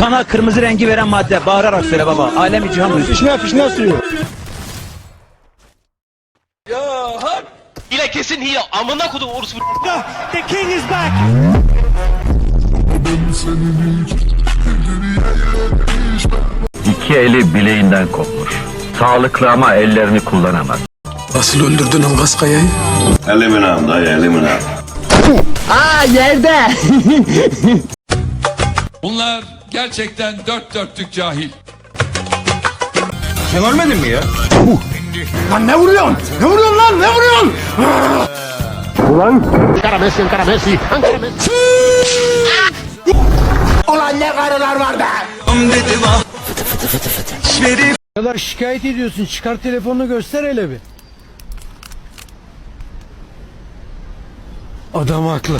Kana kırmızı rengi veren madde. Bağırarak söyle baba. Alemi cihan duysun. Fişne fişne suyu. Hile kesin hile. Amına kodum orospu. The king is back. İki eli bileğinden kopmuş. Sağlıklı ama ellerini kullanamaz. Nasıl öldürdün Ilgaz Kaya'yı? Elimin ağam dayı elimin ağam. Bunlar gerçekten dört dörtlük cahil. Sen ölmedin mi ya? Lan ne vuruyorsun? Ne vuruyorsun lan? Ne vuruyorsun? kadar şikayet ediyorsun. Çıkar telefonunu göster hele bir. Adam haklı.